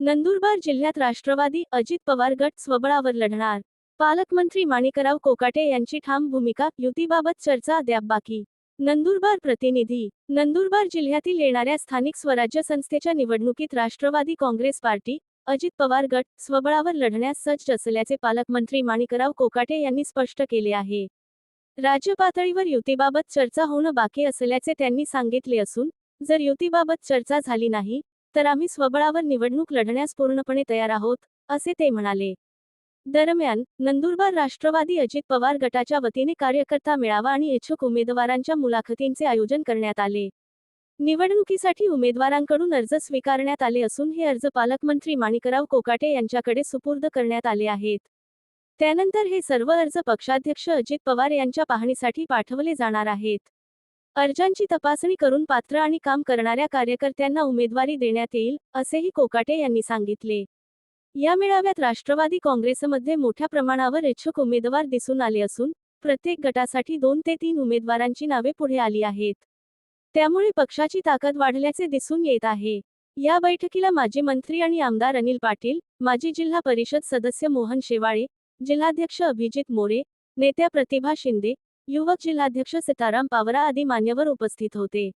नंदुरबार जिल्ह्यात राष्ट्रवादी अजित पवार गट स्वबळावर लढणार. पालकमंत्री माणिकराव कोकाटे यांची ठाम भूमिका युतीबाबत चर्चा अद्याप बाकी. नंदुरबार प्रतिनिधी. नंदुरबार जिल्ह्यातील येणाऱ्या स्थानिक स्वराज्य संस्थेच्या निवडणुकीत राष्ट्रवादी काँग्रेस पार्टी अजित पवार गट स्वबळावर लढण्यास सज्ज असल्याचे पालकमंत्री माणिकराव कोकाटे यांनी स्पष्ट केले आहे. राज्य पातळीवर युतीबाबत चर्चा होणं बाकी असल्याचे त्यांनी सांगितले असून जर युतीबाबत चर्चा झाली नाही तर आम्ही स्वबळावर निवडणूक लढण्यास पूर्णपणे तयार आहोत असे ते म्हणाले. दरम्यान नंदुरबार राष्ट्रवादी अजित पवार गटाच्या वतीने कार्यकर्ता मेळावा आणि इच्छुक उमेदवारांच्या मुलाखतींचे आयोजन करण्यात आले. निवडणुकीसाठी उमेदवारांकडून अर्ज स्वीकारण्यात आले असून हे अर्ज पालकमंत्री माणिकराव कोकाटे यांच्याकडे सुपूर्द करण्यात आले आहेत. त्यानंतर हे सर्व अर्ज पक्षाध्यक्ष अजित पवार यांच्या पाहणीसाठी पाठवले जाणार आहेत. अर्जांची तपासणी करून पात्र आणि काम करणाऱ्या कार्यकर्त्यांना उमेदवारी देण्यात येईल असेही कोकाटे यांनी सांगितले. या मेळाव्यात राष्ट्रवादी काँग्रेसमध्ये मोठ्या प्रमाणावर इच्छुक उमेदवार दिसून आले असून प्रत्येक गटासाठी दोन ते तीन उमेदवारांची नावे पुढे आली आहेत. त्यामुळे पक्षाची ताकद वाढल्याचे दिसून येत आहे. या बैठकीला माजी मंत्री आणि आमदार अनिल पाटील माजी जिल्हा परिषद सदस्य मोहन शेवाळे जिल्हाध्यक्ष अभिजित मोरे नेत्या प्रतिभा शिंदे युवक जिल्हाध्यक्ष सीताराम पावरा आदी मान्यवर उपस्थित होते.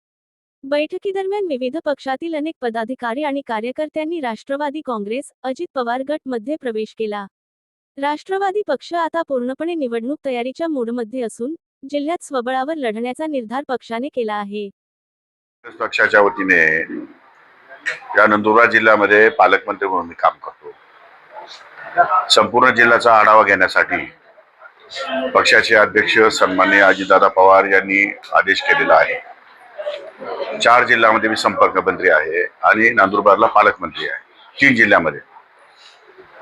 बैठकीदरम्यान विविध पक्षातील अनेक पदाधिकारी आणि कार्यकर्त्यांनी राष्ट्रवादी काँग्रेस अजित पवार गटमध्ये प्रवेश केला. राष्ट्रवादी पक्ष आता पूर्णपणे निवडणूक तयारीच्या मूडमध्ये असून जिल्ह्यात स्वबळावर लढण्याचा निर्धार पक्षाने केला आहे. पक्षाच्या वतीने या नंदुरबार जिल्ह्यामध्ये पालकमंत्री म्हणून मी काम करतो. संपूर्ण जिल्ह्याचा आढावा घेण्यासाठी पक्षाचे अध्यक्ष सन्मान्य अजितदादा पवार यांनी आदेश केलेला आहे. चार जिल्ह्यामध्ये मी संपर्क मंत्री आहे आणि नंदुरबारला पालकमंत्री आहे. तीन जिल्ह्यामध्ये.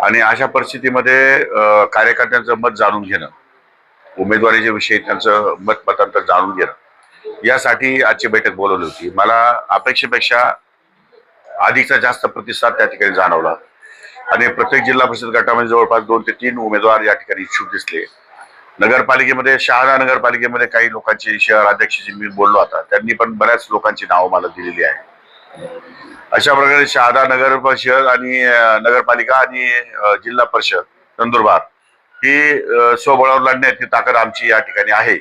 आणि अशा परिस्थितीमध्ये कार्यकर्त्यांचं मत जाणून घेणं उमेदवारीच्या विषयी त्यांचं मत मतांतर जाणून घेणं यासाठी आजची बैठक बोलवली होती. मला अपेक्षेपेक्षा अधिकचा जास्त प्रतिसाद त्या ठिकाणी जाणवला. आणि प्रत्येक जिल्हा परिषद गटामध्ये जवळपास दोन ते तीन उमेदवार या ठिकाणी इच्छुक दिसले. नगरपालिकेमध्ये शहादा नगरपालिकेमध्ये काही लोकांची शहर अध्यक्षाची मी बोललो आता. त्यांनी पण बऱ्याच लोकांची नावं मला दिलेली आहे अशा प्रकारे शहादा नगर परिषद आणि नगरपालिका आणि जिल्हा परिषद नंदुरबार ही अं, स्वबळावर लढण्याची ताकद आमची या ठिकाणी आहे.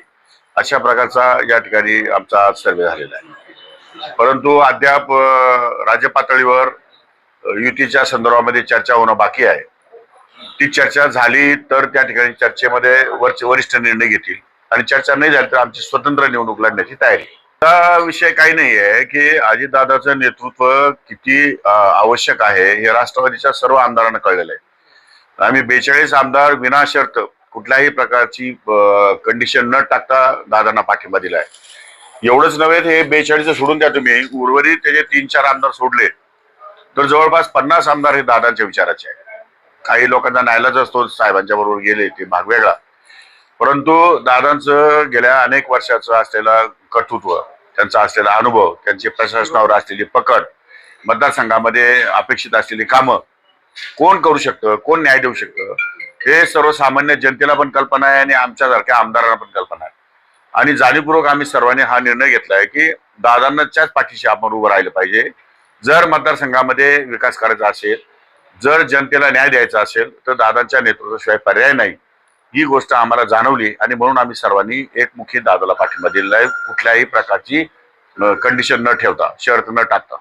अशा प्रकारचा या ठिकाणी आमचा सर्वे झालेला आहे. परंतु अद्याप राज्य पातळीवर युतीच्या संदर्भामध्ये चर्चा होणं बाकी आहे. ती चर्चा झाली तर त्या ठिकाणी चर्चेमध्ये वरचे वरिष्ठ निर्णय घेतील. आणि चर्चा नाही झाली तर आमची स्वतंत्र निवडणूक लढण्याची तयारी. हा विषय काही नाही आहे की अजितदादाचं नेतृत्व किती आवश्यक आहे हे राष्ट्रवादीच्या सर्व आमदारांना कळलेलं आहे. आम्ही बेचाळीस आमदार विनाशर्त कुठल्याही प्रकारची कंडिशन न टाकता दादांना पाठिंबा दिलाय. एवढंच नव्हे हे बेचाळीस सोडून द्या तुम्ही. उर्वरित त्याचे तीन चार आमदार सोडले. तर जवळपास पन्नास आमदार हे दादांच्या विचाराचे आहे काही लोकांना नायलाच असतो साहेबांच्या बरोबर गेले ते भाग वेगळा. परंतु दादांचं गेल्या अनेक वर्षाचं असलेलं कर्तृत्व त्यांचा असलेला अनुभव त्यांची प्रशासनावर असलेली पकड मतदारसंघामध्ये अपेक्षित असलेली कामं कोण करू शकतं कोण न्याय देऊ शकतं हे सर्वसामान्य जनतेला पण कल्पना आहे आणि आमच्यासारख्या आमदारांना पण कल्पना आहे. आणि जाणीवपूर्वक आम्ही सर्वांनी हा निर्णय घेतलाय की दादांच्याच पाठीशी आपण उभं राहिलं पाहिजे. जर मतदारसंघामध्ये विकास करायचा असेल जर जनतेला न्याय द्यायचा असेल तर दादांच्या नेतृत्वाशिवाय पर्याय नाही. ही गोष्ट आम्हाला जाणवली आणि म्हणून आम्ही सर्वांनी एकमुखी दादाला पाठिंबा दिलेला आहे. कुठल्याही प्रकारची कंडिशन न ठेवता शर्त न टाकता.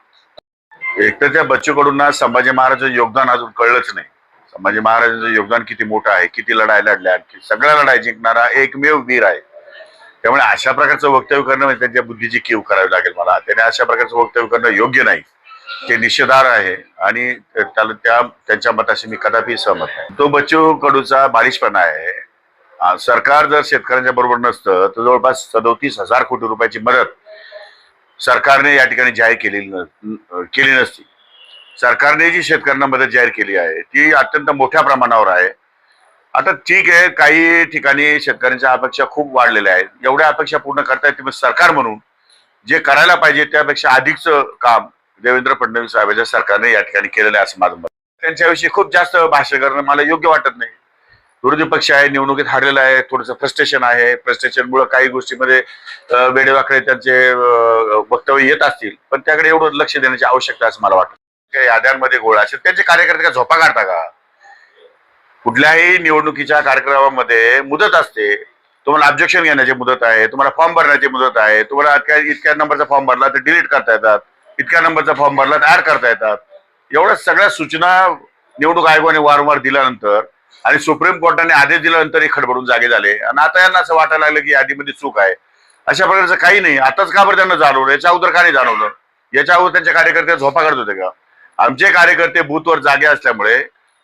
एक तर त्या बच्चूकडून संभाजी महाराजांचं योगदान अजून कळलंच नाही. संभाजी महाराजांचं योगदान किती मोठं आहे किती लढाई लढल्या सगळ्या लढाई जिंकणारा एकमेव वीर आहे. त्यामुळे अशा प्रकारचं वक्तव्य करणं म्हणजे त्यांच्या बुद्धीची कीव करावी लागेल मला. त्याने अशा प्रकारचं वक्तव्य करणं योग्य नाही. ते निषेधार आहे आणि त्याला त्या त्यांच्या मताशी मी कदापि सहमत नाही. तो बच्चू कडूचा बालिशपणा आहे. सरकार जर शेतकऱ्यांच्या बरोबर नसतं तर जवळपास सदोतीस हजार कोटी रुपयाची मदत सरकारने या ठिकाणी जाहीर केलेली केली नसती. सरकारने जी शेतकऱ्यांना मदत जाहीर केली आहे ती अत्यंत मोठ्या प्रमाणावर आहे. आता ठीक आहे काही ठिकाणी शेतकऱ्यांच्या अपेक्षा खूप वाढलेल्या आहेत. एवढ्या अपेक्षा पूर्ण करता येतील सरकार म्हणून. जे करायला पाहिजे त्यापेक्षा अधिकचं काम देवेंद्र फडणवीस साहेबांच्या सरकारने या ठिकाणी केलेलं आहे असं माझं मत त्यांच्याविषयी खूप जास्त भाष्य करणं मला योग्य वाटत नाही. विरोधी पक्ष आहे निवडणुकीत हारलेला आहे थोडंसं फ्रस्ट्रेशन आहे. फ्रस्ट्रेशनमुळे काही गोष्टीमध्ये वेडेवाकडे त्यांचे वक्तव्य येत असतील. पण त्याकडे एवढं लक्ष देण्याची आवश्यकता आहे असं मला वाटतं. त्या याद्यांमध्ये गोळा असेल. त्यांचे कार्यकर्ते का झोपा काढता का? कुठल्याही निवडणुकीच्या कार्यक्रमामध्ये मुदत असते. तुम्हाला ऑब्जेक्शन घेण्याची मुदत आहे तुम्हाला फॉर्म भरण्याची मुदत आहे तुम्हाला इतक्या नंबरचा फॉर्म भरला तर डिलीट करता येतात. इतक्या नंबरचा फॉर्म भरला तर ऍड करता येतात. एवढ्या सगळ्या सूचना निवडणूक आयोगाने वारंवार दिल्यानंतर आणि सुप्रीम कोर्टाने आदेश दिल्यानंतर हे खडबडून जागे झाले. आणि आता यांना असं वाटायला लागलं की यादीमध्ये चूक आहे. अशा प्रकारचं काही नाही. आताच का बरं त्यांना जाणवलं? याच्या अगोदर का नाही जाणवलं? याच्या अगोदर त्यांच्या कार्यकर्ते झोपा करत होते का? आमचे कार्यकर्ते बूथवर जागे असल्यामुळे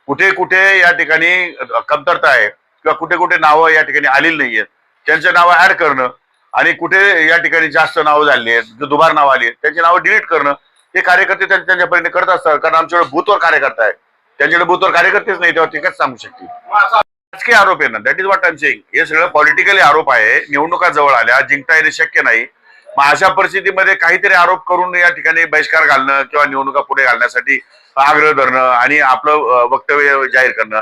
कुठे कुठे या ठिकाणी कमतरता आहे किंवा कुठे कुठे नावं या ठिकाणी आलेली नाहीयेत. त्यांचे नावं ऍड करणं आणि कुठे या ठिकाणी जास्त नावं झाली आहेत दुबार नावं आली आहेत त्यांची नावं डिलीट करणं हे कार्यकर्ते त्यांच्या त्यांच्यापर्यंत करत असतात कारण आमच्याकडे बूथवर कार्यकर्ता आहे त्यांच्याकडे बूथवर कार्यकर्तेच नाही तेव्हा ते काय सांगू शकतील? राजकीय आरोप आहे ना that is what I saying हे सगळं पॉलिटिकली आरोप आहे निवडणुका जवळ आल्या जिंकता येणे शक्य नाही. मग अशा परिस्थितीमध्ये काहीतरी आरोप करून या ठिकाणी बहिष्कार घालणं किंवा निवडणुका पुढे घालण्यासाठी आग्रह धरणं आणि आपलं वक्तव्य जाहीर करणं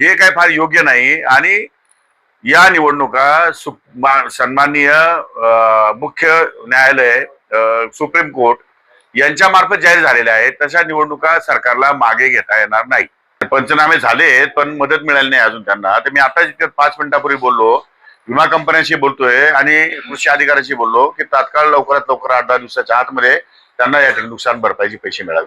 हे काय फार योग्य नाही. आणि या निवडणुका सन्माननीय मुख्य न्यायालय सुप्रीम कोर्ट यांच्या मार्फत जाहीर झालेल्या आहेत. तशा निवडणुका सरकारला मागे घेता येणार नाही. पंचनामे झालेत पण मदत मिळाली नाही अजून त्यांना. तर मी आता जितक्यात पाच मिनिटापूर्वी बोललो. विमा कंपन्यांशी बोलतोय आणि कृषी अधिकाऱ्यांशी बोललो की तात्काळ लवकरात लवकर आठ दहा दिवसाच्या आतमध्ये त्यांना या नुकसान भरपाईचे पैसे मिळावे.